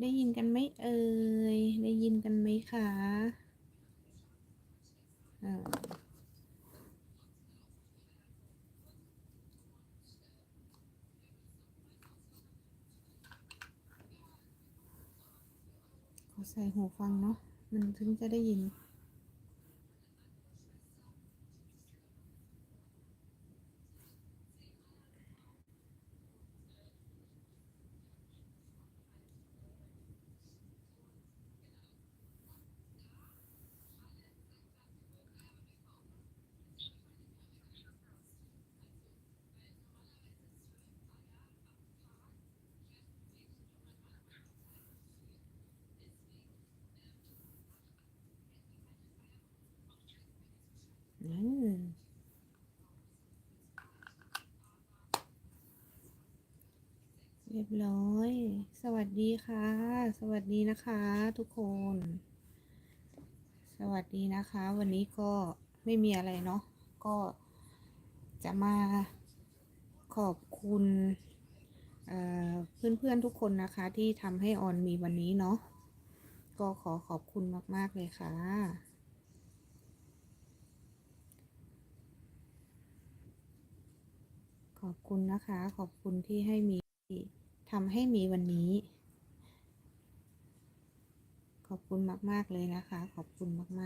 ได้ยินกันไหมเอ่ย ได้ยินกันไหมคะอ่อขอใส่หูฟังเนาะ มันถึงจะได้ยิน อืม เรียบร้อย สวัสดีค่ะ สวัสดีนะคะ ทุกคน สวัสดีนะคะ วันนี้ก็ไม่มีอะไรเนาะ ก็จะมาขอบคุณเอ่อเพื่อนๆทุกคนนะคะ ที่ทำให้ออนมีวันนี้เนาะ ก็ขอขอบคุณมากๆเลยค่ะขอบคุณนะคะ ขอบคุณที่ให้มี ทำให้มีวันนี้ ขอบคุณมาก ๆ เลยนะคะ ขอบคุณมาก ๆ